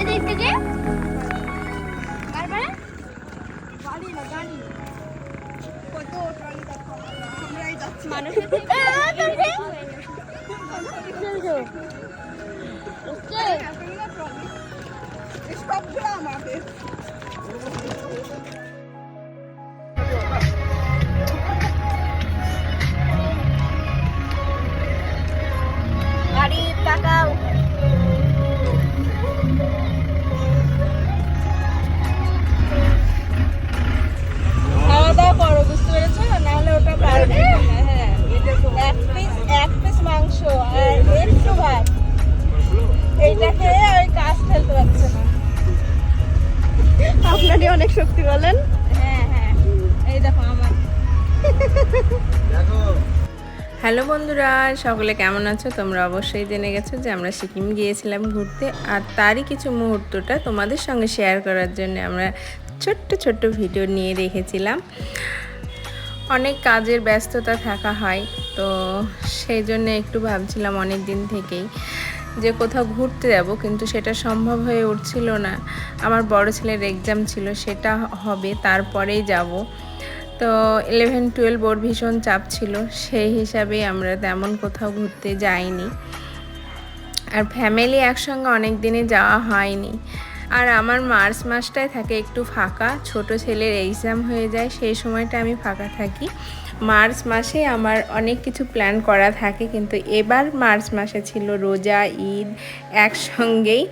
এদিক থেকে তারপরে মানুষের অনেক শক্তি বলেন। হ্যাঁ হ্যাঁ। এই দেখো আমার। হ্যালো বন্ধুরা সকলে কেমন আছো? তোমরা অবশ্যই জেনে গেছো যে আমরা সিকিম গিয়েছিলাম ঘুরতে আর তারই কিছু মুহূর্তটা তোমাদের সঙ্গে শেয়ার করার জন্য আমরা ছোট্ট ছোট্ট ভিডিও নিয়ে রেখেছিলাম। অনেক কাজের ব্যস্ততা থাকা হয় তো সেই জন্য একটু ভাবছিলাম অনেক দিন থেকেই। যে কোথাও ঘুরতে যাব, কিন্তু সেটা সম্ভব হয়ে উঠছিল না। আমার বড় ছেলের এক্সাম ছিল, সেটা হবে, তারপরেই যাব। তো ইলেভেন টুয়েলভ ওর ভীষণ চাপ ছিল, সেই হিসাবে আমরা তেমন কোথাও ঘুরতে যাইনি। আর ফ্যামিলি একসঙ্গে অনেক দিনে যাওয়া হয়নি। আর আমার মার্চ মাসটায় থাকে একটু ফাঁকা, ছোট ছেলের এক্সাম হয়ে যায়, সেই সময়টা আমি ফাঁকা থাকি। মার্চ মাসে আমার অনেক কিছু প্ল্যান করা থাকে, কিন্তু এবার মার্চ মাসে ছিল রোজা, ঈদ একসঙ্গেই।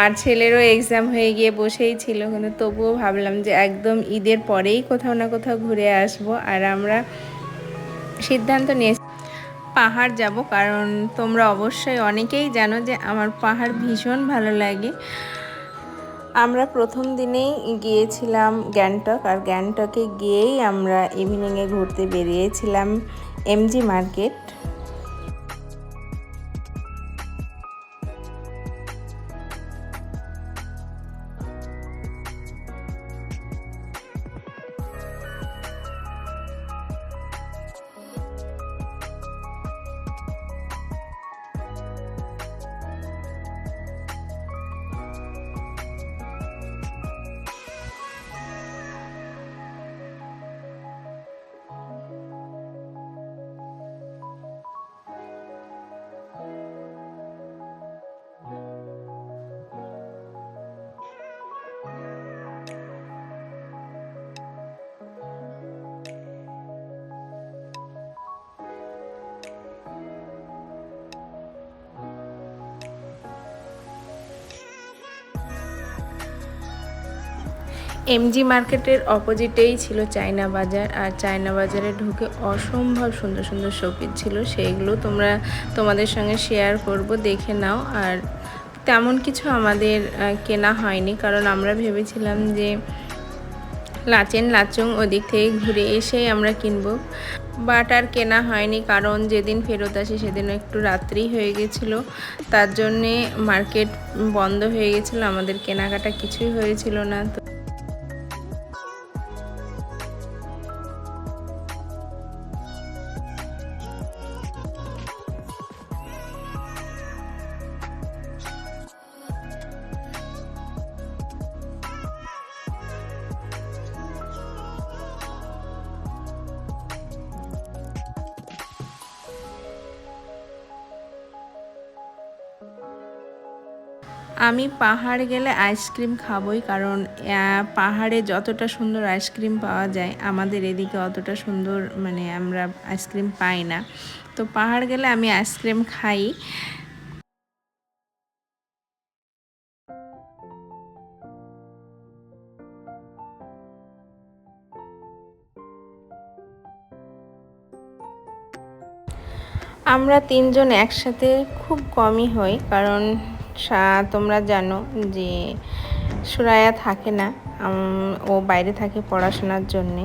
আর ছেলেরও এক্সাম হয়ে গিয়ে বসেই ছিল, কিন্তু তবুও ভাবলাম যে একদম ঈদের পরেই কোথাও না কোথাও ঘুরে আসব। আর আমরা সিদ্ধান্ত নিয়ে পাহাড় যাব, কারণ তোমরা অবশ্যই অনেকেই জানো যে আমার পাহাড় ভীষণ ভালো লাগে। আমরা প্রথম দিনেই গিয়েছিলাম গ্যাংটক আর গ্যাংটকে গিয়েই আমরা ইভিনিংয়ে ঘুরতে বেরিয়েছিলাম এমজি মার্কেট এমজি মার্কেটের অপোজিটেই ছিল চায়না বাজার, আর চায়না বাজারে ঢুকে অসম্ভব সুন্দর সুন্দর শোপিস ছিল। সেইগুলো তোমরা তোমাদের সঙ্গে শেয়ার করব, দেখে নাও। আর তেমন কিছু আমাদের কেনা হয়নি, কারণ আমরা ভেবেছিলাম যে লাচেন লাচুং ওদিক থেকে ঘুরে এসেই আমরা কিনব। বাট আর কেনা হয়নি, কারণ যেদিন ফেরত আসি সেদিন একটু রাত্রি হয়ে গেছিল। তার জন্যে মার্কেট বন্ধ হয়ে গেছিল, আমাদের কেনাকাটা কিছুই হয়েছিল না। তো আমি পাহাড় গেলে আইসক্রিম খাবই কারণ পাহাড়ে যতটা সুন্দর আইসক্রিম পাওয়া যায়, আমাদের এদিকে অতটা সুন্দর মানে আমরা আইসক্রিম পাই না। তো পাহাড় গেলে আমি আইসক্রিম খাই। আমরা তিনজন একসাথে খুব কমই হই কারণ তোমরা জানো যে সুরায়া থাকে না ও বাইরে থাকে পড়াশোনার জন্যে।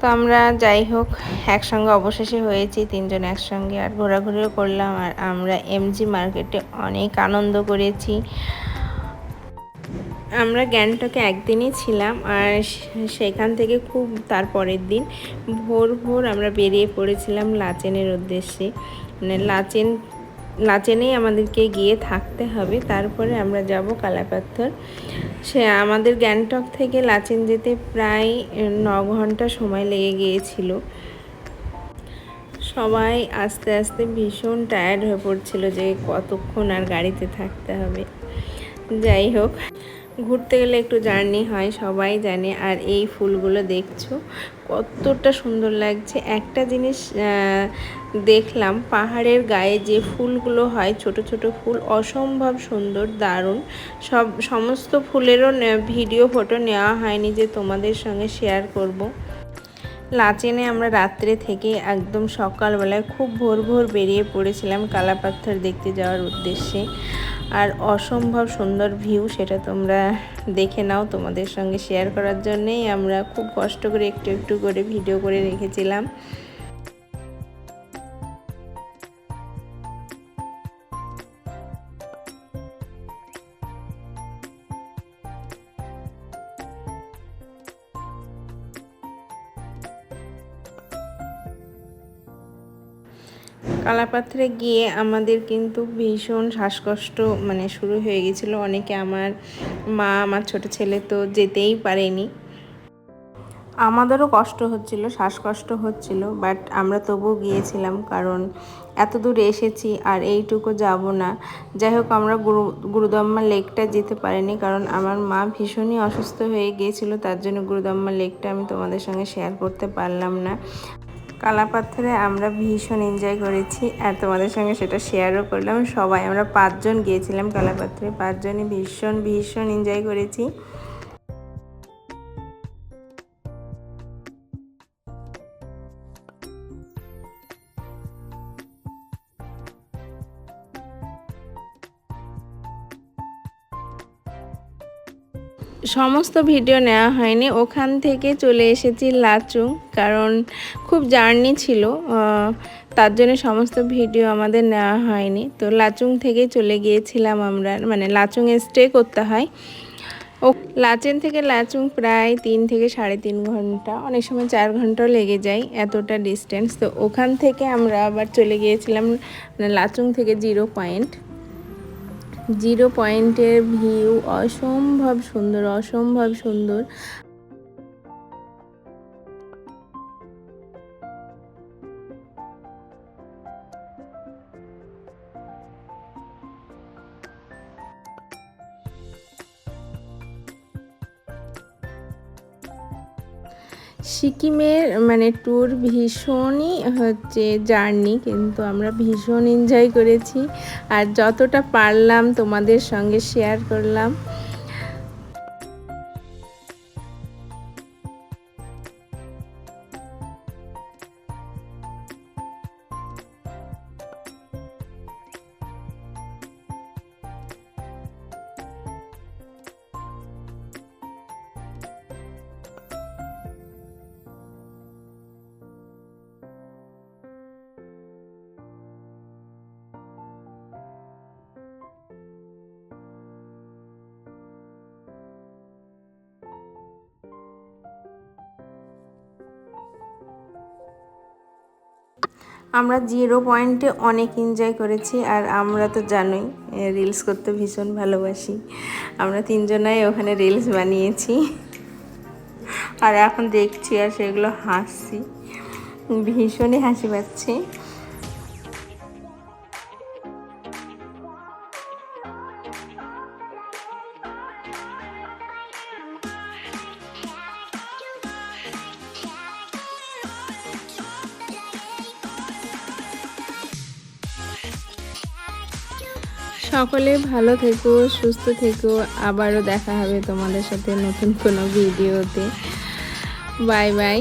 তো আমরা যাই হোক, একসঙ্গে অবশেষে হয়েছি, তিনজন একসঙ্গে আর ঘোরাঘুরিও করলাম আর আমরা এমজি মার্কেটে অনেক আনন্দ করেছি। আমরা গ্যাংটকে একদিনই ছিলাম আর সেখান থেকে খুব তারপরের দিন ভোর ভোর আমরা বেরিয়ে পড়েছিলাম লাচেনের উদ্দেশ্যে। মানে লাচেন লাচেনেই আমাদেরকে গিয়ে থাকতে হবে। তারপরে আমরা যাব কালাপাথর। সে আমাদের গ্যাংটক থেকে লাচেন যেতে প্রায় ন ঘণ্টা সময় লেগে গিয়েছিল। সবাই আস্তে আস্তে ভীষণ টায়ার্ড হয়ে পড়ছিল যে কতক্ষণ আর গাড়িতে থাকতে হবে। যাই হোক, ঘুরতে গেলে একটু জার্নি হয়, সবাই জানে। আর এই ফুলগুলো দেখছ কতটা সুন্দর লাগছে। একটা জিনিস দেখলাম, পাহাড়ের গায়ে যে ফুলগুলো হয়, ছোট ছোট ফুল, অসম্ভব সুন্দর, দারুণ। সব, সমস্ত ফুলেরও ভিডিও, ফটো নেওয়া হয়নি যে তোমাদের সঙ্গে শেয়ার করব। লাচেনে আমরা রাত্রে থেকে একদম সকালবেলায় খুব ভোর ভোর বেরিয়ে পড়েছিলাম কালাপাথর দেখতে যাওয়ার উদ্দেশ্যে। আর অসম্ভব সুন্দর ভিউ সেটা তোমরা দেখে নাও তোমাদের সঙ্গে শেয়ার করার জন্যেই। আমরা খুব কষ্ট করে একটু একটু করে ভিডিও করে রেখেছিলাম। কালাপাত্রে গিয়ে আমাদের কিন্তু ভীষণ শ্বাসকষ্ট মানে শুরু হয়ে গেছিল। অনেকে আমার মা, আমার ছোট ছেলে তো যেতেই পারেনি। আমাদেরও কষ্ট হচ্ছিল, শ্বাসকষ্ট হচ্ছিল বাট আমরা তবুও গিয়েছিলাম কারণ এত দূর এসেছি আর এইটুকু যাব না। যাই হোক, আমরা গুরু, গুরুদম্মা লেকটা যেতে পারিনি কারণ আমার মা ভীষণই অসুস্থ হয়ে গিয়েছিল, তার জন্য গুরুদম্মা লেকটা আমি তোমাদের সঙ্গে শেয়ার করতে পারলাম না। কালাপাথরে আমরা ভীষণ এনজয় করেছি আর তোমাদের সঙ্গে সেটা শেয়ারও করলাম। সবাই, আমরা পাঁচজন গিয়েছিলাম কালাপাথরে পাঁচজনই ভীষণ ভীষণ এনজয় করেছি। সমস্ত ভিডিও নেওয়া হয়নি। ওখান থেকে চলে এসেছি লাচুং, কারণ খুব জার্নি ছিল তার জন্য সমস্ত ভিডিও আমাদের নেওয়া হয়নি। তো লাচুং থেকে চলে গিয়েছিলাম আমরা মানে লাচুংয়ে স্টে করতে হয়। ও, লাচেন থেকে লাচুং প্রায় তিন থেকে সাড়ে তিন ঘণ্টা, অনেক সময় চার ঘন্টাও লেগে যায় এতটা ডিস্টেন্স তো ওখান থেকে আমরা আবার চলে গিয়েছিলাম মানে লাচুং থেকে জিরো পয়েন্ট জিরো পয়েন্টের ভিউ অসম্ভব সুন্দর অসম্ভব সুন্দর। সিকিমের মানে ট্যুর ভীষণই হচ্ছে জার্নি কিন্তু আমরা ভীষণ এনজয় করেছি। আর যতটা পারলাম তোমাদের সঙ্গে শেয়ার করলাম আমরা জিরো পয়েন্টে অনেক এনজয় করেছি আর আমরা তো জানোই রিলস করতে ভীষণ ভালোবাসি। আমরা তিনজনাই ওখানে রিলস বানিয়েছি। আর এখন দেখছি আর সেগুলো হাসছি। ভীষণই হাসি পাচ্ছে। সকলে ভালো থেকো, সুস্থ থেকো। আবারও দেখা হবে তোমাদের সাথে নতুন কোনো ভিডিওতে। Bye bye.